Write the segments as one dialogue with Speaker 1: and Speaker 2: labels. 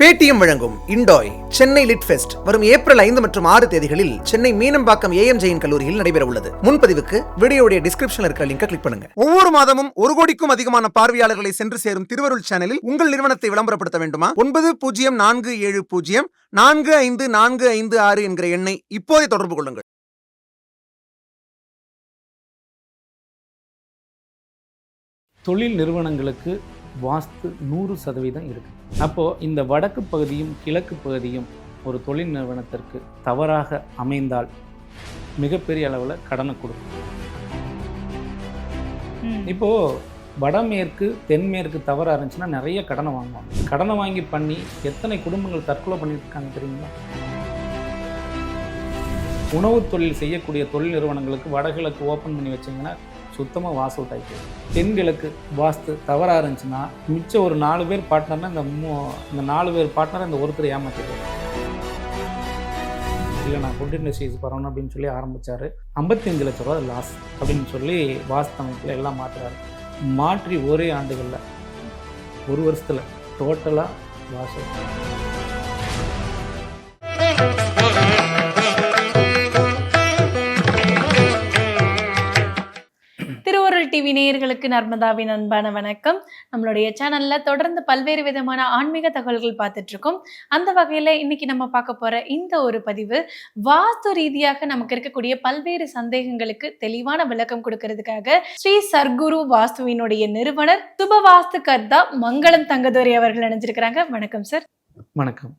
Speaker 1: Paytm வழங்கும் இண்டோய் Chennai lit fest வரும் ஏப்ரல் ஐந்து மற்றும் ஆறு தேதிகளில் சென்னை மீனம்பாக்கம் ஏஎம் ஜெயின் கல்லூரியில் நடைபெற உள்ளது முன்பதிவுக்கு வீடியோடைய டிஸ்கிரிப்ஷன் இருக்கிற லிங்கை கிளிக் பண்ணுங்க ஒவ்வொரு மாதமும் ஒரு கோடிக்கும் அதிகமான பார்வையாளர்களை சென்று சேரும் திருவருள் சேனலில் உங்கள் நிறுவனத்தை விளம்பரப்படுத்த வேண்டுமா ஒன்பது பூஜ்ஜியம் நான்கு ஏழு பூஜ்ஜியம் நான்கு ஐந்து நான்கு ஐந்து ஆறு என்கிற எண்ணை இப்போதே தொடர்பு கொள்ளுங்கள்
Speaker 2: தொழில் நிறுவனங்களுக்கு வாஸ்து நூறு சதவீதம் இருக்குது அப்போது இந்த வடக்கு பகுதியும் கிழக்கு பகுதியும் ஒரு தொழில் நிறுவனத்திற்கு தவறாக அமைந்தால் மிகப்பெரிய அளவில் கடனை கொடுக்கும் இப்போது வடமேற்கு தென்மேற்கு தவறாக இருந்துச்சுன்னா நிறைய கடனை வாங்குவாங்க கடனை வாங்கி பண்ணி எத்தனை குடும்பங்கள் தற்கொலை பண்ணியிருக்காங்க தெரியுங்களா உணவு தொழில் செய்யக்கூடிய தொழில் நிறுவனங்களுக்கு வடகிழக்கு ஓப்பன் பண்ணி வச்சிங்கன்னா சுத்தமாக வாஸ் அவுட் ஆகிட்டு பெண்களுக்கு வாஸ்து தவறாக இருந்துச்சுன்னா மிச்சம் ஒரு நாலு பேர் பார்ட்னர்னா இந்த மூ இந்த நாலு பேர் பார்ட்னரை இந்த ஒருத்தர் ஏமாற்றிட்டு இல்லை நான் ஃபுட் இண்டஸ்ட்ரீஸ் பரோன்னு அப்படின்னு சொல்லி ஆரம்பித்தார் ஐம்பத்தஞ்சு லட்ச ரூபா லாஸ் அப்படின்னு சொல்லி வாஸ்து அமைப்பில் எல்லாம் மாற்றுறாரு மாற்றி ஒரே ஆண்டுகளில் ஒரு வருஷத்தில் டோட்டலாக வாசல்
Speaker 3: டிவி நேயர்களுக்கு நர்மதாவின் அன்பான வணக்கம் நம்மளுடைய சேனல்ல தொடர்ந்து பல்வேறு விதமான ஆன்மீக தகவல்கள் பார்த்துட்டு இருக்கோம் அந்த வகையில இன்னைக்கு நம்ம பார்க்க போற இந்த ஒரு பதிவு வாஸ்து ரீதியாக நமக்கு இருக்கக்கூடிய பல்வேறு சந்தேகங்களுக்கு தெளிவான விளக்கம் கொடுக்கறதுக்காக ஸ்ரீ சர்க்குரு வாஸ்துவினுடைய நிறுவனர் சுப வாஸ்து கர்த்தா மங்களம் தங்கதுரை அவர்கள் நினைஞ்சிருக்கிறாங்க வணக்கம் சார்
Speaker 2: வணக்கம்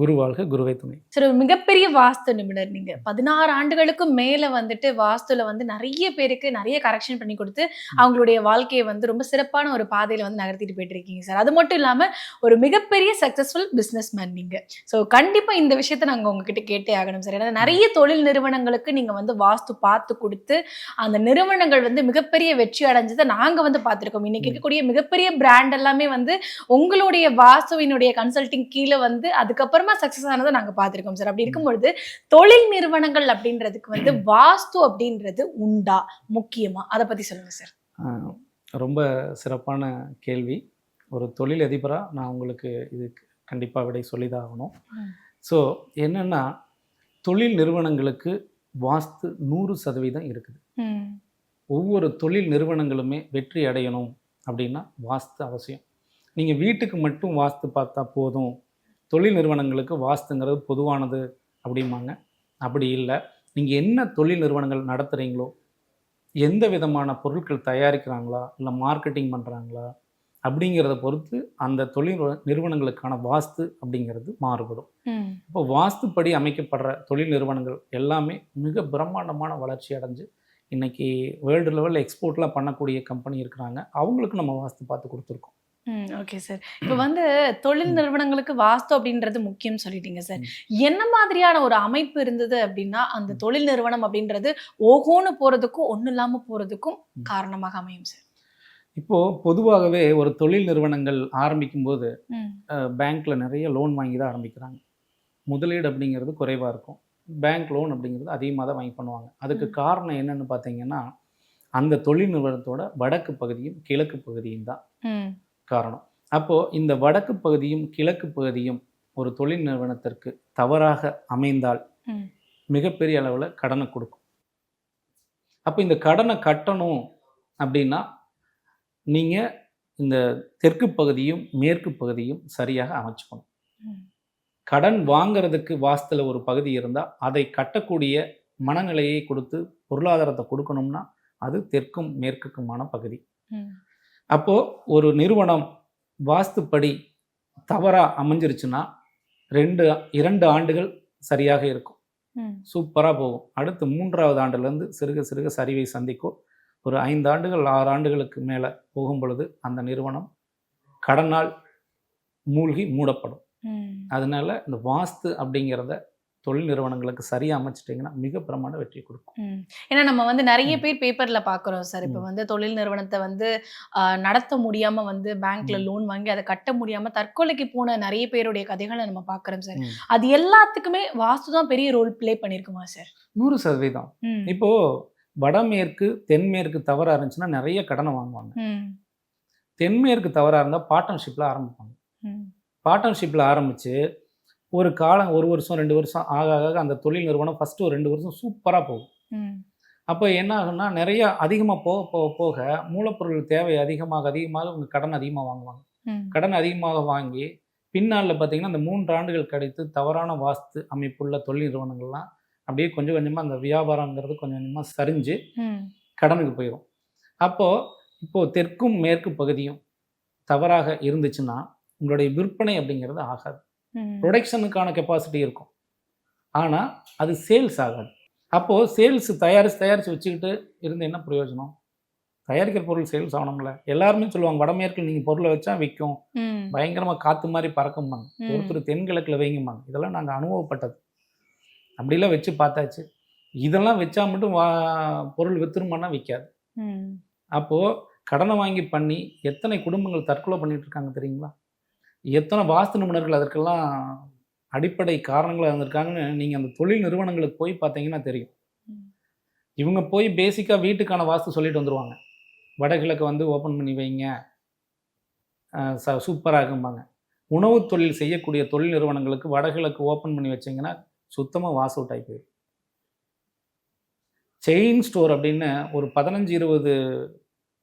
Speaker 2: குரு வாழ்க குருவை துணை
Speaker 3: சரி ஒரு மிகப்பெரிய வாஸ்து நிபுணர் நீங்கள் பதினாறு ஆண்டுகளுக்கும் மேலே வந்துட்டு வாஸ்துல வந்து நிறைய பேருக்கு நிறைய கரெக்ஷன் பண்ணி கொடுத்து அவங்களுடைய வாழ்க்கையை வந்து ரொம்ப சிறப்பான ஒரு பாதையில் வந்து நகர்த்திட்டு போயிட்டு இருக்கீங்க சார் அது மட்டும் இல்லாமல் ஒரு மிகப்பெரிய சக்ஸஸ்ஃபுல் பிசினஸ் மேன் நீங்கள் ஸோ கண்டிப்பாக இந்த விஷயத்தை நாங்கள் உங்ககிட்ட கேட்டே ஆகணும் சார் ஏன்னா நிறைய தொழில் நிறுவனங்களுக்கு நீங்கள் வந்து வாஸ்து பார்த்து கொடுத்து அந்த நிறுவனங்கள் வந்து மிகப்பெரிய வெற்றி அடைஞ்சதை நாங்கள் வந்து பார்த்துருக்கோம் இன்னைக்கு இருக்கக்கூடிய மிகப்பெரிய பிராண்ட் எல்லாமே வந்து உங்களுடைய வாஸ்துவினுடைய கன்சல்டிங் கீழே வந்து அதுக்கப்புறம் அப்புறமா சக்ஸஸ் ஆனதை நாங்கள் பார்த்துருக்கோம் சார் அப்படி இருக்கும்பொழுது தொழில் நிறுவனங்கள் அப்படின்றதுக்கு வந்து வாஸ்து அப்படின்றது உண்டா முக்கியமாக அதை பற்றி சொல்லுங்கள் சார்
Speaker 2: ரொம்ப சிறப்பான கேள்வி ஒரு தொழில் அதிபராக நான் உங்களுக்கு இது கண்டிப்பாக விடை சொல்லிதாகணும் ஆகணும் ஸோ என்னென்னா தொழில் நிறுவனங்களுக்கு வாஸ்து நூறு சதவீதம் இருக்குது ஒவ்வொரு தொழில் நிறுவனங்களுமே வெற்றி அடையணும் அப்படின்னா வாஸ்து அவசியம் நீங்கள் வீட்டுக்கு மட்டும் வாஸ்து பார்த்தா போதும் தொழில் நிறுவனங்களுக்கு வாஸ்துங்கிறது பொதுவானது அப்படிம்பாங்க அப்படி இல்லை நீங்கள் என்ன தொழில் நிறுவனங்கள் நடத்துகிறீங்களோ எந்த விதமான பொருட்கள் தயாரிக்கிறாங்களா இல்லை மார்க்கெட்டிங் பண்ணுறாங்களா அப்படிங்கிறத பொறுத்து அந்த தொழில் நிறுவனங்களுக்கான வாஸ்து அப்படிங்கிறது மாறுபடும் இப்போ வாஸ்துப்படி அமைக்கப்படுற தொழில் நிறுவனங்கள் எல்லாமே மிக பிரம்மாண்டமான வளர்ச்சி அடைஞ்சு இன்றைக்கி வேர்ல்டு லெவலில் எக்ஸ்போர்ட்லாம் பண்ணக்கூடிய கம்பெனி இருக்கிறாங்க அவங்களுக்கு நம்ம வாஸ்து பார்த்து கொடுத்துருக்கோம்
Speaker 3: ஓகே சார் இப்போ வந்து தொழில் நிறுவனங்களுக்கு வாஸ்து அப்படின்றது முக்கியம் சொல்லிட்டீங்க சார் என்ன மாதிரியான ஒரு அமைப்பு இருந்தது அப்படின்னா அந்த தொழில் நிறுவனம் அப்படின்றது ஓகோன்னு போறதுக்கும் ஒன்றும் இல்லாமல் போறதுக்கும் காரணமாக அமையும் சார்
Speaker 2: இப்போ பொதுவாகவே ஒரு தொழில் நிறுவனங்கள் ஆரம்பிக்கும் போது பேங்க்ல நிறைய லோன் வாங்கி தான் ஆரம்பிக்கிறாங்க முதலீடு அப்படிங்கிறது குறைவாக இருக்கும் பேங்க் லோன் அப்படிங்கிறது அதிகமாக தான் வாங்கி பண்ணுவாங்க அதுக்கு காரணம் என்னென்னு பார்த்தீங்கன்னா அந்த தொழில் நிறுவனத்தோட வடக்கு பகுதியும் கிழக்கு பகுதியும் தான் காரணம் அப்போது இந்த வடக்கு பகுதியும் கிழக்கு பகுதியும் ஒரு தொழில் நிறுவனத்திற்கு தவறாக அமைந்தால் மிகப்பெரிய அளவில் கடனை கொடுக்கும் அப்போ இந்த கடனை கட்டணும் அப்படின்னா நீங்கள் இந்த தெற்கு பகுதியும் மேற்கு பகுதியும் சரியாக அமைச்சுக்கணும் கடன் வாங்கிறதுக்கு வாசத்தில் ஒரு பகுதி இருந்தால் அதை கட்டக்கூடிய மனநிலையை கொடுத்து பொருளாதாரத்தை கொடுக்கணும்னா அது தெற்கும் மேற்குக்குமான பகுதி அப்போது ஒரு நிறுவனம் வாஸ்துப்படி தவறாக அமைஞ்சிருச்சுன்னா ரெண்டு இரண்டு ஆண்டுகள் சரியாக இருக்கும் சூப்பராக போகும் அடுத்து மூன்றாவது ஆண்டுலேருந்து சிறுக சிறுக சரிவை சந்திக்கும் ஒரு ஐந்து ஆண்டுகள் ஆறு ஆண்டுகளுக்கு மேலே போகும் பொழுது அந்த நிறுவனம் கடனால் மூழ்கி மூடப்படும் அதனால இந்த வாஸ்து அப்படிங்கிறத தொழில் நிறுவனங்களுக்கு சரியாக அமைச்சிட்டிங்கன்னா மிக பிரமாண்ட வெற்றி கொடுக்கும்
Speaker 3: ஏன்னா நம்ம வந்து நிறைய பேர் பேப்பரில் பார்க்குறோம் சார் இப்போ வந்து தொழில் நிறுவனத்தை வந்து நடத்த முடியாமல் வந்து பேங்க்கில் லோன் வாங்கி அதை கட்ட முடியாமல் தற்கொலைக்கு போன நிறைய பேருடைய கதைகளை நம்ம பார்க்குறோம் சார் அது எல்லாத்துக்குமே வாஸ்து தான் பெரிய ரோல் பிளே பண்ணியிருக்குமா சார்
Speaker 2: நூறு சதவீதம் இப்போது வடமேற்கு தென்மேற்கு தவறாக இருந்துச்சுன்னா நிறைய கடனை வாங்குவாங்க தென்மேற்கு தவறாக இருந்தால் பார்ட்னர்ஷிப்பில் ஆரம்பிப்பாங்க பார்ட்னர்ஷிப்பில் ஆரம்பித்து ஒரு காலம் ஒரு வருஷம் ரெண்டு வருஷம் ஆக ஆக அந்த தொழில் நிறுவனம் ஃபஸ்ட்டு ஒரு ரெண்டு வருஷம் சூப்பராக போகும் அப்போ என்ன ஆகும்னா நிறைய அதிகமாக போக போக போக மூலப்பொருள் தேவை அதிகமாக அதிகமாக அவங்க கடன் அதிகமாக வாங்குவாங்க கடன் அதிகமாக வாங்கி பின்னாளில் பார்த்தீங்கன்னா அந்த மூன்று ஆண்டுகள் கிடைத்து தவறான வாஸ்து அமைப்புள்ள தொழில் நிறுவனங்கள்லாம் அப்படியே கொஞ்சம் கொஞ்சமாக அந்த வியாபாரங்கிறது கொஞ்சம் கொஞ்சமாக சரிஞ்சு கடனுக்கு போயிடும் அப்போது இப்போது தெற்கும் மேற்கு பகுதியும் தவறாக இருந்துச்சுன்னா உங்களுடைய விற்பனை அப்படிங்கிறது ஆகாது ப்ரொடக்ஷனுக்கான கெப்பாசிட்டி இருக்கும் ஆனால் அது சேல்ஸ் ஆகாது அப்போது சேல்ஸ் தயாரித்து தயாரித்து வச்சுக்கிட்டு இருந்து என்ன பிரயோஜனம் தயாரிக்கிற பொருள் சேல்ஸ் ஆகணும்ல எல்லாருமே சொல்லுவாங்க வடமேற்கில் நீங்கள் பொருளை வச்சா விற்கும் பயங்கரமாக காற்று மாதிரி பறக்கும்பாங்க ஒருத்தர் தென்கிழக்கில் வைங்கம்பாங்க இதெல்லாம் நாங்கள் அனுபவப்பட்டது அப்படிலாம் வச்சு பார்த்தாச்சு இதெல்லாம் வச்சா மட்டும் வா பொருள் வித்துருமானா விற்காது அப்போது கடனை வாங்கி பண்ணி எத்தனை குடும்பங்கள் தற்கொலை பண்ணிட்டு இருக்காங்க தெரியுங்களா எத்தனை வாஸ்து நிபுணர்கள் அதற்கெல்லாம் அடிப்படை காரணங்களாக இருந்திருக்காங்கன்னு நீங்கள் அந்த தொழில் நிறுவனங்களுக்கு போய் பார்த்தீங்கன்னா தெரியும் இவங்க போய் பேசிக்காக வீட்டுக்கான வாஸ்து சொல்லிட்டு வந்துடுவாங்க வடகிழக்கு வந்து ஓப்பன் பண்ணி வைங்க ச சூப்பராகும்பாங்க உணவு தொழில் செய்யக்கூடிய தொழில் நிறுவனங்களுக்கு வடகிழக்கு ஓப்பன் பண்ணி வச்சிங்கன்னா சுத்தமாக வாஸ் அவுட் ஆகிப்போயிடும் செயின் ஸ்டோர் அப்படின்னு ஒரு பதினஞ்சு இருபது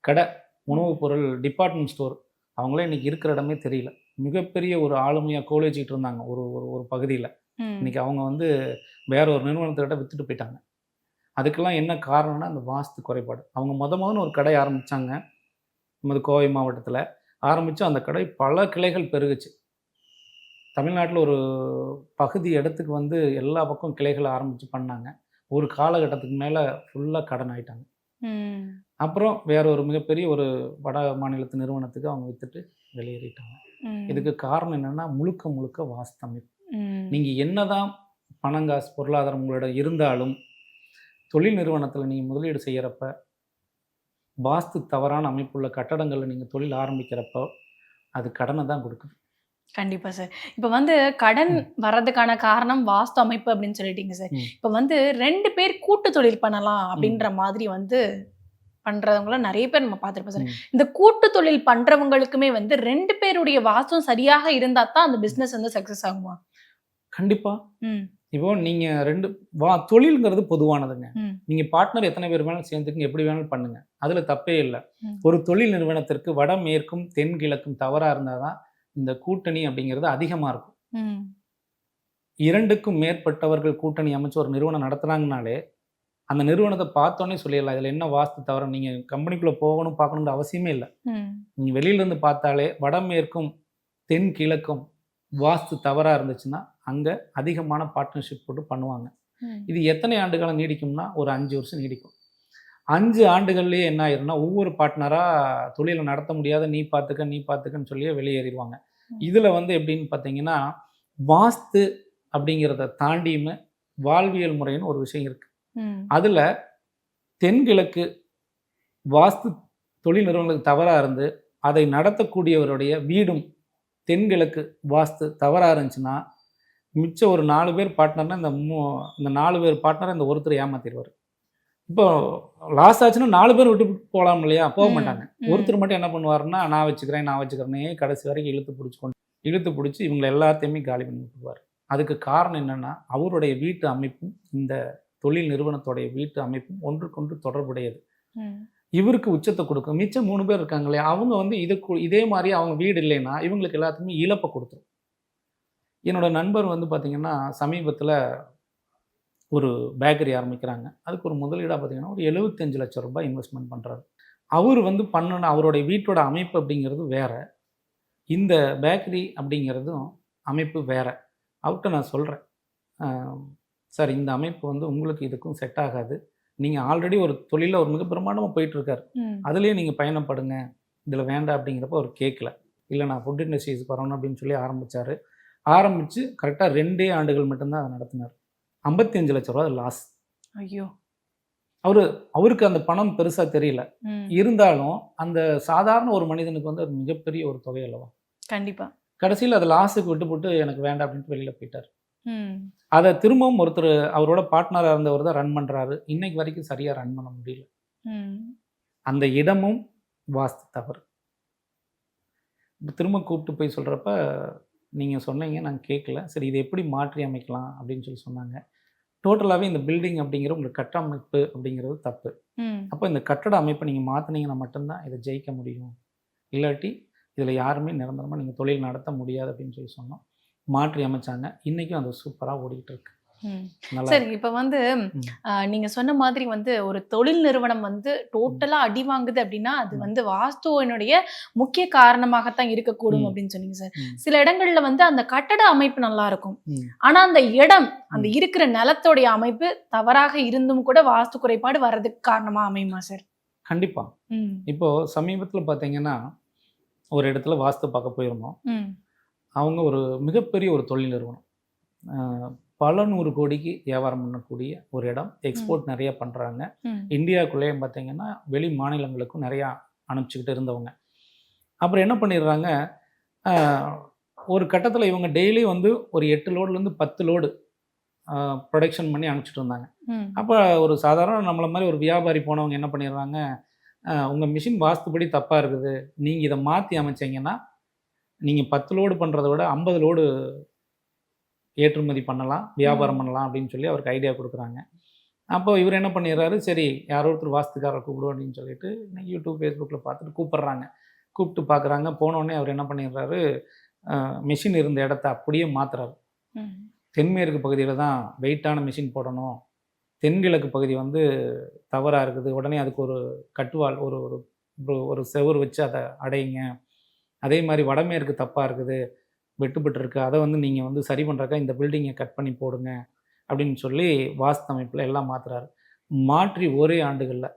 Speaker 2: கடை உணவுப் பொருள் டிபார்ட்மெண்ட் ஸ்டோர் அவங்களே இன்றைக்கி இருக்கிற இடமே தெரியல மிகப்பெரிய ஒரு ஆளுமையாக கோலேஜிக்கிட்டு இருந்தாங்க ஒரு ஒரு ஒரு பகுதியில் இன்னைக்கு அவங்க வந்து வேற ஒரு நிறுவனத்திட்ட விற்றுட்டு போயிட்டாங்க அதுக்கெல்லாம் என்ன காரணம்னா அந்த வாஸ்து குறைபாடு அவங்க மொத முதன்னு ஒரு கடை ஆரம்பித்தாங்க நமது கோவை மாவட்டத்தில் ஆரம்பித்து அந்த கடை பல கிளைகள் பெருகுச்சு தமிழ்நாட்டில் ஒரு பகுதி இடத்துக்கு வந்து எல்லா பக்கம் கிளைகளை ஆரம்பித்து பண்ணாங்க ஒரு காலகட்டத்துக்கு மேலே ஃபுல்லாக கடன் ஆயிட்டாங்க அப்புறம் வேற ஒரு மிகப்பெரிய ஒரு வட மாநிலத்து நிறுவனத்துக்கு அவங்க விற்றுட்டு வெளியேறிட்டாங்க இதுக்கு காரணம் என்னன்னா முழுக்க முழுக்க வாஸ்தமிப்பு நீங்க என்னதான் பணம் காசு பொருளாதாரம் உங்களோட இருந்தாலும் தொழில் நிறுவனத்தில் நீங்கள் முதலீடு செய்கிறப்ப வாஸ்து தவறான அமைப்புள்ள கட்டடங்களில் நீங்கள் தொழில் ஆரம்பிக்கிறப்போ அது கடனை தான் கொடுக்குது
Speaker 3: கண்டிப்பா சார் இப்ப வந்து கடன் வர்றதுக்கான காரணம் வாஸ்து அமைப்பு அப்படின்னு சொல்லிட்டீங்க சார் இப்ப வந்து ரெண்டு பேர் கூட்டு தொழில் பண்ணலாம் அப்படின்ற மாதிரி வந்து பண்ணுறவங்களும் நிறைய பேர் நம்ம பார்த்துருப்போம் சார் இந்த கூட்டு தொழில் பண்றவங்களுக்குமே வந்து ரெண்டு பேருடைய வாசம் சரியாக இருந்தா தான் அந்த பிஸ்னஸ் வந்து சக்சஸ் ஆகுமா
Speaker 2: கண்டிப்பா இப்போ நீங்க ரெண்டு வா தொழில்ங்கிறது பொதுவானதுங்க நீங்க பார்ட்னர் எத்தனை பேர் வேணாலும் சேர்ந்துக்குங்க எப்படி வேணாலும் பண்ணுங்க அதுல தப்பே இல்லை ஒரு தொழில் நிறுவனத்திற்கு வடமேற்கும் தென்கிழக்கும் தவறா இருந்தாதான் இந்த கூட்டணி அப்படிங்கிறது அதிகமா இருக்கும் இரண்டுக்கும் மேற்பட்டவர்கள் கூட்டணி அமைச்சு ஒரு நிறுவனம் நடத்துறாங்கனாலே அந்த நிறுவனத்தை பார்த்தோன்னே சொல்லிடலாம் இதில் என்ன வாஸ்து தவிர நீங்கள் கம்பெனிக்குள்ளே போகணும் பார்க்கணுங்கிற அவசியமே இல்லை நீங்கள் வெளியிலேருந்து பார்த்தாலே வடமேற்கும் தென் கிழக்கும் வாஸ்து தவறாக இருந்துச்சுன்னா அங்கே அதிகமான பார்ட்னர்ஷிப் போட்டு பண்ணுவாங்க இது எத்தனை ஆண்டுகாலம் நீடிக்கும்னா ஒரு அஞ்சு வருஷம் நீடிக்கும் அஞ்சு ஆண்டுகள்லேயே என்ன ஆயிரும்னா ஒவ்வொரு பார்ட்னராக தொழிலை நடத்த முடியாத நீ பார்த்துக்க நீ பார்த்துக்கன்னு சொல்லி வெளியேறிடுவாங்க இதில் வந்து எப்படின்னு பார்த்தீங்கன்னா வாஸ்து அப்படிங்கிறத தாண்டியுமே வாழ்வியல் முறைன்னு ஒரு விஷயம் இருக்குது அதுல தென்கிழக்கு வாஸ்து தொழில் நிறுவனங்களுக்கு தவறாக இருந்து அதை நடத்தக்கூடியவருடைய வீடும் தென்கிழக்கு வாஸ்து தவறாக இருந்துச்சுன்னா மிச்சம் ஒரு நாலு பேர் பார்ட்னர்னா இந்த மூ இந்த நாலு பேர் பார்ட்னரை இந்த ஒருத்தர் ஏமாத்திடுவார் இப்போ லாஸ் ஆச்சுன்னா நாலு பேர் விட்டு போகலாம் இல்லையா போக மாட்டாங்க ஒருத்தர் மட்டும் என்ன பண்ணுவாருன்னா நான் வச்சுக்கிறேன் நான் வச்சுக்கிறேனே கடைசி வரைக்கும் இழுத்து பிடிச்சி கொண்டு இழுத்து பிடிச்சி இவங்களை எல்லாத்தையுமே காலி பண்ணி விட்டுருவார் அதுக்கு காரணம் என்னென்னா அவருடைய வீட்டு அமைப்பும் இந்த தொழில் நிறுவனத்தோடைய வீட்டு அமைப்பும் ஒன்றுக்கொன்று தொடர்புடையது இவருக்கு உச்சத்தை கொடுக்கும் மிச்சம் மூணு பேர் இருக்காங்களே அவங்க வந்து இது இதே மாதிரி அவங்க வீடு இல்லைன்னா இவங்களுக்கு எல்லாத்துக்குமே இழப்பை கொடுத்துரும் என்னோட நண்பர் வந்து பார்த்திங்கன்னா சமீபத்தில் ஒரு பேக்கரி ஆரம்பிக்கிறாங்க அதுக்கு ஒரு முதலீடாக பார்த்திங்கன்னா ஒரு எழுபத்தஞ்சு லட்சம் ரூபாய் இன்வெஸ்ட்மெண்ட் பண்ணுறாரு அவர் வந்து பண்ணணும் அவருடைய வீட்டோட அமைப்பு அப்படிங்கிறது வேற இந்த பேக்கரி அப்படிங்கிறதும் அமைப்பு வேறு அவர்கிட்ட நான் சொல்கிறேன் சார் இந்த அமைப்பு வந்து உங்களுக்கு இதுக்கும் செட் ஆகாது நீங்கள் ஆல்ரெடி ஒரு தொழிலில் ஒரு மிக பிரமாண்டமாக போயிட்டுருக்காரு அதுலேயே நீங்கள் பயணப்படுங்க இதில் வேண்டாம் அப்படிங்கிறப்ப அவர் கேட்கல இல்லை நான் ஃபுட் இண்டஸ்ட்ரீஸ் வரணும் அப்படின்னு சொல்லி ஆரம்பித்தார் ஆரம்பித்து கரெக்டாக ரெண்டே ஆண்டுகள் மட்டும்தான் அதை நடத்தினார் ஐம்பத்தி அஞ்சு லட்ச ரூபா லாஸ் ஐயோ அவர் அவருக்கு அந்த பணம் பெருசாக தெரியல இருந்தாலும் அந்த சாதாரண ஒரு மனிதனுக்கு வந்து அது மிகப்பெரிய ஒரு தொகை அல்லவா கண்டிப்பாக கடைசியில் அது லாஸுக்கு விட்டு போட்டு எனக்கு வேண்டாம் அப்படின்ட்டு வெளியில் போயிட்டார் அதை திரும்பவும் ஒருத்தர் அவரோட பார்ட்னராக இருந்தவர் தான் ரன் பண்ணுறாரு இன்னைக்கு வரைக்கும் சரியாக ரன் பண்ண முடியல அந்த இடமும் வாஸ்து தவறு திரும்ப கூப்பிட்டு போய் சொல்கிறப்ப நீங்கள் சொன்னீங்க நாங்கள் கேட்கல சரி இதை எப்படி மாற்றி அமைக்கலாம் அப்படின்னு சொல்லி சொன்னாங்க டோட்டலாகவே இந்த பில்டிங் அப்படிங்கிற உங்களுக்கு கட்டமைப்பு அப்படிங்கிறது தப்பு அப்போ இந்த கட்டட அமைப்பை நீங்கள் மாற்றினீங்கன்னா மட்டும்தான் இதை ஜெயிக்க முடியும் இல்லாட்டி இதில் யாருமே நிரந்தரமாக நீங்கள் தொழில் நடத்த முடியாது அப்படின்னு சொல்லி சொன்னோம் மாற்றி அமைச்சாங்க இன்னைக்கும் அது சூப்பராக ஓடிக்கிட்டு இருக்கு
Speaker 3: சரி இப்போ வந்து நீங்க சொன்ன மாதிரி வந்து ஒரு தொழில் நிறுவனம் வந்து டோட்டலா அடி வாங்குது அப்படின்னா அது வந்து வாஸ்துவனுடைய முக்கிய காரணமாகத்தான் இருக்கக்கூடும் அப்படின்னு சொன்னீங்க சார் சில இடங்கள்ல வந்து அந்த கட்டட அமைப்பு நல்லா இருக்கும் ஆனா அந்த இடம் அந்த இருக்கிற நிலத்தோடைய அமைப்பு தவறாக இருந்தும் கூட வாஸ்து குறைபாடு வர்றதுக்கு காரணமா அமையுமா சார்
Speaker 2: கண்டிப்பா இப்போ சமீபத்துல பாத்தீங்கன்னா ஒரு இடத்துல வாஸ்து பார்க்க போயிருந்தோம் அவங்க ஒரு மிகப்பெரிய ஒரு தொழில் நிறுவனம் பல நூறு கோடிக்கு வியாபாரம் பண்ணக்கூடிய ஒரு இடம் எக்ஸ்போர்ட் நிறைய பண்ணுறாங்க இந்தியாவுக்குள்ளேயும் பார்த்தீங்கன்னா வெளி மாநிலங்களுக்கும் நிறையா அனுப்பிச்சிக்கிட்டு இருந்தவங்க அப்புறம் என்ன பண்ணிடுறாங்க ஒரு கட்டத்தில் இவங்க டெய்லி வந்து ஒரு எட்டு லோடுலேருந்து பத்து லோடு ப்ரொடக்ஷன் பண்ணி அனுப்பிச்சிட்டு இருந்தாங்க அப்போ ஒரு சாதாரண நம்மளை மாதிரி ஒரு வியாபாரி போனவங்க என்ன பண்ணிடுறாங்க உங்கள் மிஷின் வாஸ்துபடி தப்பாக இருக்குது நீங்கள் இதை மாற்றி அமைச்சிங்கன்னா நீங்கள் பத்து லோடு பண்ணுறத விட ஐம்பது லோடு ஏற்றுமதி பண்ணலாம் வியாபாரம் பண்ணலாம் அப்படின்னு சொல்லி அவருக்கு ஐடியா கொடுக்குறாங்க அப்போ இவர் என்ன பண்ணிடுறாரு சரி யாரோ ஒருத்தர் வாஸ்துக்காரரை கூப்பிடுவோம் அப்படின்னு சொல்லிட்டு யூடியூப் ஃபேஸ்புக்கில் பார்த்துட்டு கூப்பிட்றாங்க கூப்பிட்டு பார்க்குறாங்க போனோடனே அவர் என்ன பண்ணிடுறாரு மிஷின் இருந்த இடத்த அப்படியே மாற்றுறாரு தென்மேற்கு பகுதியில் தான் வெயிட்டான மிஷின் போடணும் தென்கிழக்கு பகுதி வந்து தவறாக இருக்குது உடனே அதுக்கு ஒரு கட்டுவால் ஒரு ஒரு ஒரு செவர் வச்சு அதை அடையுங்க அதே மாதிரி வடமேற்கு தப்பாக இருக்குது வெட்டுப்பட்டு இருக்குது அதை வந்து நீங்கள் வந்து சரி பண்ணுறக்கா இந்த பில்டிங்கை கட் பண்ணி போடுங்க அப்படின்னு சொல்லி வாஸ்து அமைப்பில் எல்லாம் மாற்றுறாரு மாற்றி ஒரே ஆண்டுகளில்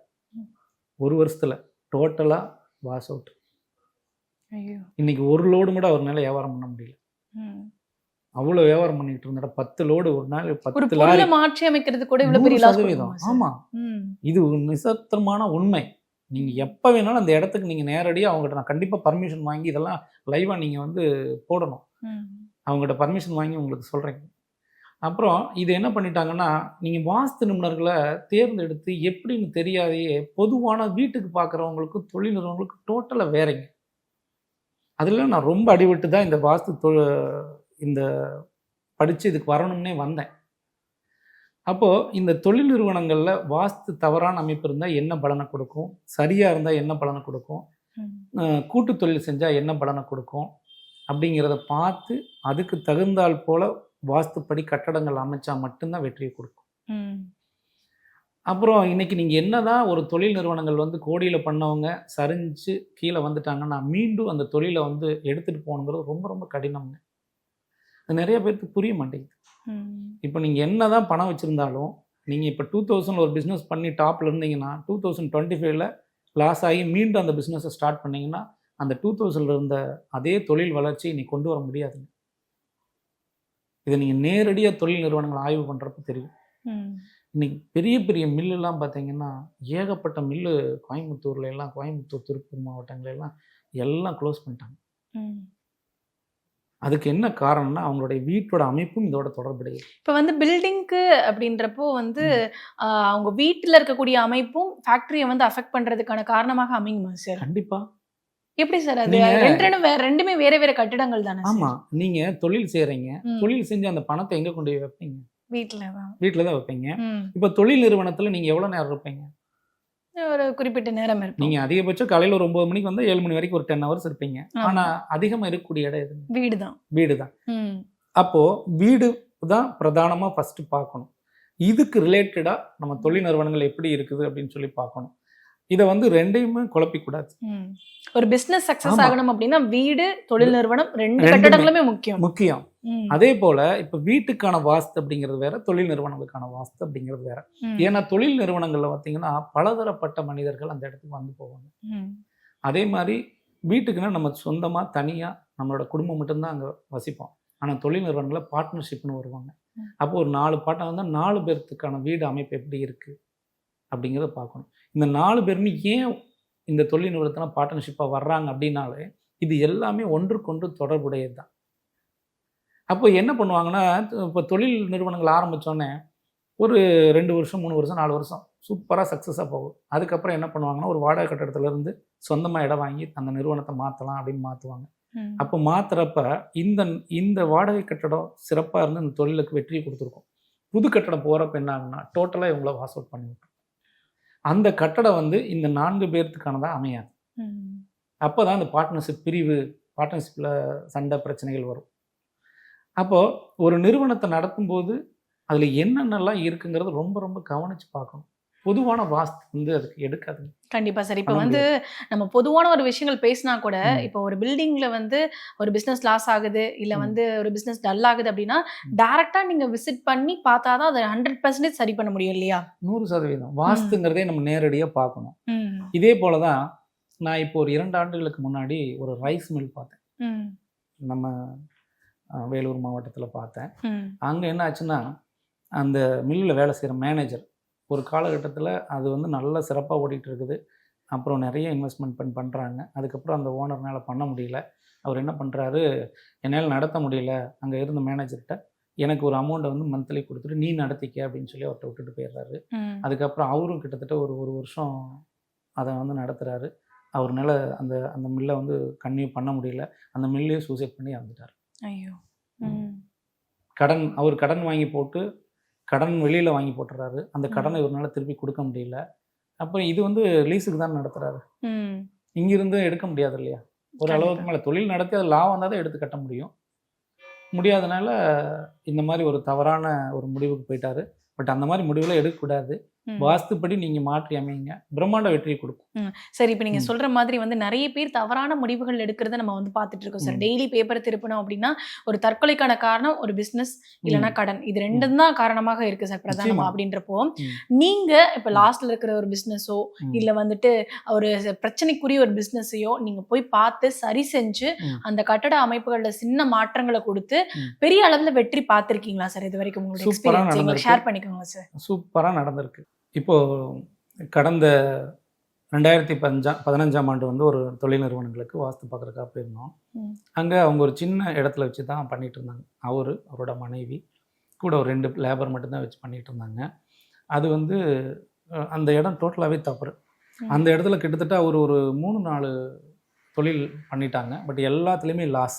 Speaker 2: ஒரு வருஷத்தில் டோட்டலாக வாஸ் அவுட் இன்னைக்கு ஒரு லோடு கூட நாள் வியாபாரம் பண்ண முடியல அவ்வளோ வியாபாரம் பண்ணிட்டு இருந்தா பத்து லோடு ஒரு நாள் பத்து மாற்றி அமைக்கிறது கூட இவ்வளோ பெரிய ஆமாம் இது நிசத்தமான உண்மை நீங்கள் எப்போ வேணாலும் அந்த இடத்துக்கு நீங்கள் நேரடியாக அவங்ககிட்ட நான் கண்டிப்பாக பர்மிஷன் வாங்கி இதெல்லாம் லைவாக நீங்கள் வந்து போடணும் அவங்ககிட்ட பர்மிஷன் வாங்கி உங்களுக்கு சொல்கிறேங்க அப்புறம் இது என்ன பண்ணிட்டாங்கன்னா நீங்கள் வாஸ்து நிபுணர்களை தேர்ந்தெடுத்து எப்படின்னு தெரியாதையே பொதுவான வீட்டுக்கு பார்க்குறவங்களுக்கு தொழில் நிறுவனங்களுக்கு டோட்டலாக வேறங்க அதில் நான் ரொம்ப அடிபட்டு தான் இந்த வாஸ்து தொ இந்த படித்து இதுக்கு வரணும்னே வந்தேன் அப்போது இந்த தொழில் நிறுவனங்களில் வாஸ்து தவறான அமைப்பு இருந்தால் என்ன பலனை கொடுக்கும் சரியாக இருந்தால் என்ன பலனை கொடுக்கும் கூட்டு தொழில் செஞ்சால் என்ன பலனை கொடுக்கும் அப்படிங்கிறத பார்த்து அதுக்கு தகுந்தால் போல் வாஸ்துப்படி கட்டடங்கள் அமைச்சா மட்டும்தான் வெற்றியை கொடுக்கும் அப்புறம் இன்னைக்கு நீங்கள் என்னதான் ஒரு தொழில் நிறுவனங்கள் வந்து கோடியில் பண்ணவங்க சரிஞ்சு கீழே வந்துட்டாங்கன்னா மீண்டும் அந்த தொழிலை வந்து எடுத்துகிட்டு போகணுங்கிறது ரொம்ப ரொம்ப கடினம்ங்க அது நிறைய பேருக்கு புரிய மாட்டேங்குது இப்போ நீங்கள் என்ன தான் பணம் வச்சுருந்தாலும் நீங்கள் இப்போ டூ தௌசண்ட் ஒரு பிஸ்னஸ் பண்ணி டாப்பில் இருந்தீங்கன்னா டூ தௌசண்ட் டுவெண்ட்டி ஃபைவ்ல லாஸ் ஆகி மீண்டும் அந்த பிஸ்னஸை ஸ்டார்ட் பண்ணிங்கன்னா அந்த டூ தௌசண்டில் இருந்த அதே தொழில் வளர்ச்சி நீ கொண்டு வர முடியாதுங்க இதை நீங்கள் நேரடியாக தொழில் நிறுவனங்களை ஆய்வு பண்ணுறப்ப தெரியும் இன்னைக்கு பெரிய பெரிய மில்லுலாம் பார்த்தீங்கன்னா ஏகப்பட்ட மில்லு கோயம்புத்தூர்ல எல்லாம் கோயம்புத்தூர் திருப்பூர் மாவட்டங்கள் எல்லாம் எல்லாம் க்ளோஸ் பண்ணிட்டாங்க அதுக்கு என்ன காரணம்னா அவங்களுடைய வீட்டோட அமைப்பும் இதோட தொடர்புடைய இப்போ வந்து பில்டிங்க்கு அப்படின்றப்போ வந்து அவங்க வீட்டில் இருக்கக்கூடிய அமைப்பும் ஃபேக்டரிய வந்து அஃபெக்ட் பண்ணுறதுக்கான காரணமாக அமையுமா சார் கண்டிப்பாக எப்படி சார் அது ரெண்டு ரெண்டுமே வேற வேற கட்டிடங்கள் தானே ஆமா நீங்க தொழில் செய்யறீங்க தொழில் செஞ்சு அந்த பணத்தை எங்க கொண்டு போய் வைப்பீங்க வீட்டுல தான் வீட்டுல தான் வைப்பீங்க இப்ப தொழில் நிறுவனத்துல நீங்க எவ்வளவு நேரம் இருப்பீங்க ஒரு குறிப்பிட்ட நேரம் இருக்கும் நீங்கள் அதிகபட்சம் காலையில் ஒரு ஒன்பது மணிக்கு வந்து ஏழு மணி வரைக்கும் ஒரு டென் ஹவர்ஸ் இருப்பீங்க ஆனால் அதிகமாக இருக்கக்கூடிய இடம் எது வீடு தான் வீடு தான் வீடு தான் பிரதானமாக ஃபர்ஸ்ட் பார்க்கணும் இதுக்கு ரிலேட்டடா நம்ம தொழில் நிறுவனங்கள் எப்படி இருக்குது அப்படின்னு சொல்லி பார்க்கணும் இதை வந்து ரெண்டையுமே குழப்பிக்கூடாது ஒரு பிசினஸ் சக்சஸ் ஆகணும் அப்படின்னா வீடு தொழில் நிறுவனம் ரெண்டு கட்டடங்களுமே முக்கியம் முக்கியம் அதே போல இப்ப வீட்டுக்கான வாஸ்து அப்படிங்கிறது வேற தொழில் நிறுவனங்களுக்கான வாஸ்து அப்படிங்கிறது வேற ஏன்னா தொழில் நிறுவனங்கள்ல பாத்தீங்கன்னா பலதரப்பட்ட மனிதர்கள் அந்த இடத்துக்கு வந்து போவாங்க அதே மாதிரி வீட்டுக்குன்னா நம்ம சொந்தமா தனியா நம்மளோட குடும்பம் மட்டும்தான் அங்க வசிப்போம் ஆனா தொழில் நிறுவனங்களை பார்ட்னர்ஷிப்னு வருவாங்க அப்போ ஒரு நாலு பாட்டம் வந்து நாலு பேர்த்துக்கான வீடு அமைப்பு எப்படி இருக்கு அப்படிங்கிறத பார்க்கணும் இந்த நாலு பேருமே ஏன் இந்த தொழில் நிறுவனத்தில் பார்ட்னர்ஷிப்பாக வர்றாங்க அப்படின்னாலே இது எல்லாமே ஒன்றுக்கொன்று தொடர்புடையது தான் அப்போ என்ன பண்ணுவாங்கன்னா இப்போ தொழில் நிறுவனங்கள் ஆரம்பித்தோன்னே ஒரு ரெண்டு வருஷம் மூணு வருஷம் நாலு வருஷம் சூப்பராக சக்ஸஸாக போகும் அதுக்கப்புறம் என்ன பண்ணுவாங்கன்னா ஒரு வாடகை கட்டடத்துலேருந்து சொந்தமாக இடம் வாங்கி அந்த நிறுவனத்தை மாற்றலாம் அப்படின்னு மாற்றுவாங்க அப்போ மாற்றுறப்ப இந்த இந்த வாடகை கட்டடம் சிறப்பாக இருந்து இந்த தொழிலுக்கு வெற்றியை கொடுத்துருக்கோம் புது கட்டடம் போகிறப்ப என்ன ஆகுனா டோட்டலாக இவங்கள வாஸ் அவுட் பண்ணி விட்டுரும் அந்த கட்டடம் வந்து இந்த நான்கு பேர்த்துக்கானதாக அமையாது அப்போ தான் அந்த பார்ட்னர்ஷிப் பிரிவு பார்ட்னர்ஷிப்பில் சண்டை பிரச்சனைகள் வரும் அப்போது ஒரு நிறுவனத்தை நடத்தும்போது அதில் என்னென்னலாம் இருக்குங்கிறது ரொம்ப ரொம்ப கவனித்து பார்க்கணும் பொதுவான வாஸ்து வந்து அதுக்கு எடுக்காது கண்டிப்பா சார் இப்போ வந்து நம்ம பொதுவான ஒரு விஷயங்கள் பேசினா கூட இப்போ ஒரு பில்டிங்ல வந்து ஒரு பிசினஸ் லாஸ் ஆகுது இல்ல வந்து ஒரு பிசினஸ் டல் ஆகுது அப்படின்னா டைரக்டா நீங்க விசிட் பண்ணி பார்த்தா தான் அதை ஹண்ட்ரட் பர்சன்டேஜ் சரி பண்ண முடியும் இல்லையா நூறு சதவீதம் வாஸ்துங்கிறதே நம்ம நேரடியா பார்க்கணும் இதே போலதான் நான் இப்போ ஒரு இரண்டு ஆண்டுகளுக்கு முன்னாடி ஒரு ரைஸ் மில் பார்த்தேன் நம்ம வேலூர் மாவட்டத்தில் பார்த்தேன் அங்கே என்ன ஆச்சுன்னா அந்த மில்லில் வேலை செய்கிற மேனேஜர் ஒரு காலகட்டத்தில் அது வந்து நல்லா சிறப்பாக ஓடிட்டு இருக்குது அப்புறம் நிறைய இன்வெஸ்ட்மெண்ட் பண்ணி பண்ணுறாங்க அதுக்கப்புறம் அந்த ஓனர்னால் பண்ண முடியல அவர் என்ன பண்ணுறாரு என்னால் நடத்த முடியல அங்கே இருந்த மேனேஜர்கிட்ட எனக்கு ஒரு அமௌண்ட்டை வந்து மந்த்லி கொடுத்துட்டு நீ நடத்திக்க அப்படின்னு சொல்லி அவர்கிட்ட விட்டுட்டு போயிடுறாரு அதுக்கப்புறம் அவரும் கிட்டத்தட்ட ஒரு ஒரு வருஷம் அதை வந்து நடத்துகிறாரு அவர்னால அந்த அந்த மில்லை வந்து கன்னியூ பண்ண முடியல அந்த மில்லையே சூசைட் பண்ணி இறந்துட்டார் ஐயோ கடன் அவர் கடன் வாங்கி போட்டு கடன் வெளியில் வாங்கி போட்டுறாரு அந்த கடனை இவரால திருப்பி கொடுக்க முடியல அப்புறம் இது வந்து லீஸுக்கு தான் நடத்துறாரு இங்கிருந்து எடுக்க முடியாது இல்லையா ஒரு அளவுக்கு மேலே தொழில் நடத்தி அது லாபம் தான் எடுத்து கட்ட முடியும் முடியாதனால இந்த மாதிரி ஒரு தவறான ஒரு முடிவுக்கு போயிட்டாரு பட் அந்த மாதிரி முடிவுலாம் எடுக்கக்கூடாது வாஸ்துப்படி நீங்க மாற்றி அமைங்க பிரம்மாண்ட வெற்றி கொடுக்கும் சரி இப்ப நீங்க சொல்ற மாதிரி வந்து நிறைய பேர் தவறான முடிவுகள் எடுக்கிறத நம்ம வந்து பாத்துட்டு இருக்கோம் சார் டெய்லி பேப்பர் திருப்பணும் அப்படின்னா ஒரு தற்கொலைக்கான காரணம் ஒரு பிசினஸ் இல்லைன்னா கடன் இது ரெண்டும் தான் காரணமாக இருக்கு சார் பிரதானம் அப்படின்றப்போ நீங்க இப்ப லாஸ்ட்ல இருக்கிற ஒரு பிசினஸோ இல்ல வந்துட்டு ஒரு பிரச்சனைக்குரிய ஒரு பிசினஸையோ நீங்க போய் பார்த்து சரி செஞ்சு அந்த கட்டட அமைப்புகள்ல சின்ன மாற்றங்களை கொடுத்து பெரிய அளவுல வெற்றி பார்த்திருக்கீங்களா சார் இது வரைக்கும் உங்களுடைய ஷேர் பண்ணிக்கோங்க சார் சூப்பரா நடந்திருக்கு இப்போது கடந்த ரெண்டாயிரத்தி பஞ்சா பதினஞ்சாம் ஆண்டு வந்து ஒரு தொழில் நிறுவனங்களுக்கு வாஸ்து பார்க்குறக்காக போயிருந்தோம் அங்கே அவங்க ஒரு சின்ன இடத்துல வச்சு தான் பண்ணிகிட்டு இருந்தாங்க அவர் அவரோட மனைவி கூட ஒரு ரெண்டு லேபர் மட்டும்தான் வச்சு பண்ணிகிட்டு இருந்தாங்க அது வந்து அந்த இடம் டோட்டலாகவே தப்புறு அந்த இடத்துல கிட்டத்தட்ட அவர் ஒரு மூணு நாலு தொழில் பண்ணிட்டாங்க பட் எல்லாத்துலேயுமே லாஸ்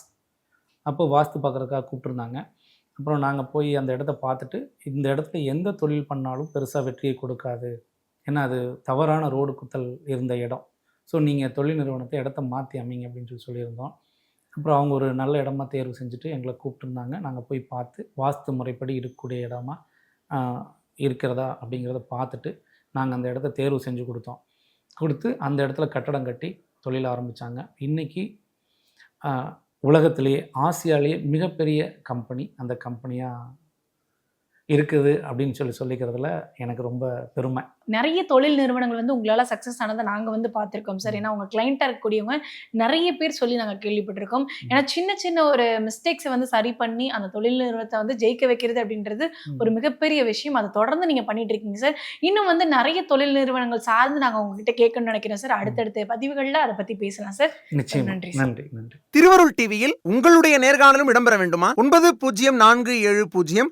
Speaker 2: அப்போ வாஸ்து பார்க்குறக்காக கூப்பிட்டுருந்தாங்க அப்புறம் நாங்கள் போய் அந்த இடத்த பார்த்துட்டு இந்த இடத்துல எந்த தொழில் பண்ணாலும் பெருசாக வெற்றியை கொடுக்காது ஏன்னா அது தவறான ரோடு குத்தல் இருந்த இடம் ஸோ நீங்கள் தொழில் நிறுவனத்தை இடத்த மாற்றி அமைங்க அப்படின்னு சொல்லி சொல்லியிருந்தோம் அப்புறம் அவங்க ஒரு நல்ல இடமா தேர்வு செஞ்சுட்டு எங்களை கூப்பிட்டுருந்தாங்க நாங்கள் போய் பார்த்து வாஸ்து முறைப்படி இருக்கக்கூடிய இடமா இருக்கிறதா அப்படிங்கிறத பார்த்துட்டு நாங்கள் அந்த இடத்த தேர்வு செஞ்சு கொடுத்தோம் கொடுத்து அந்த இடத்துல கட்டடம் கட்டி தொழில் ஆரம்பித்தாங்க இன்றைக்கி உலகத்திலேயே ஆசியாலேயே மிகப்பெரிய கம்பெனி அந்த கம்பெனியாக இருக்குது அப்படின்னு சொல்லி சொல்லிக்கிறதுல எனக்கு ரொம்ப பெருமை நிறைய தொழில் நிறுவனங்கள் வந்து உங்களால் சக்ஸஸ் ஆனதை நாங்கள் வந்து பார்த்துருக்கோம் சார் ஏன்னா உங்கள் கிளைண்ட்டாக இருக்கக்கூடியவங்க நிறைய பேர் சொல்லி நாங்கள் கேள்விப்பட்டிருக்கோம் ஏன்னா சின்ன சின்ன ஒரு மிஸ்டேக்ஸை வந்து சரி பண்ணி அந்த தொழில் நிறுவனத்தை வந்து ஜெயிக்க வைக்கிறது அப்படின்றது ஒரு மிகப்பெரிய விஷயம் அதை தொடர்ந்து நீங்கள் பண்ணிட்டு இருக்கீங்க சார் இன்னும் வந்து நிறைய தொழில் நிறுவனங்கள் சார்ந்து நாங்கள் உங்ககிட்ட கேட்கணும்னு நினைக்கிறோம் சார் அடுத்தடுத்த பதிவுகளில் அதை பற்றி பேசலாம் சார் நிச்சயம் நன்றி நன்றி நன்றி திருவருள் டிவியில் உங்களுடைய நேர்காணலும் இடம்பெற வேண்டுமா ஒன்பது பூஜ்ஜியம் நான்கு ஏழு பூஜ்ஜியம்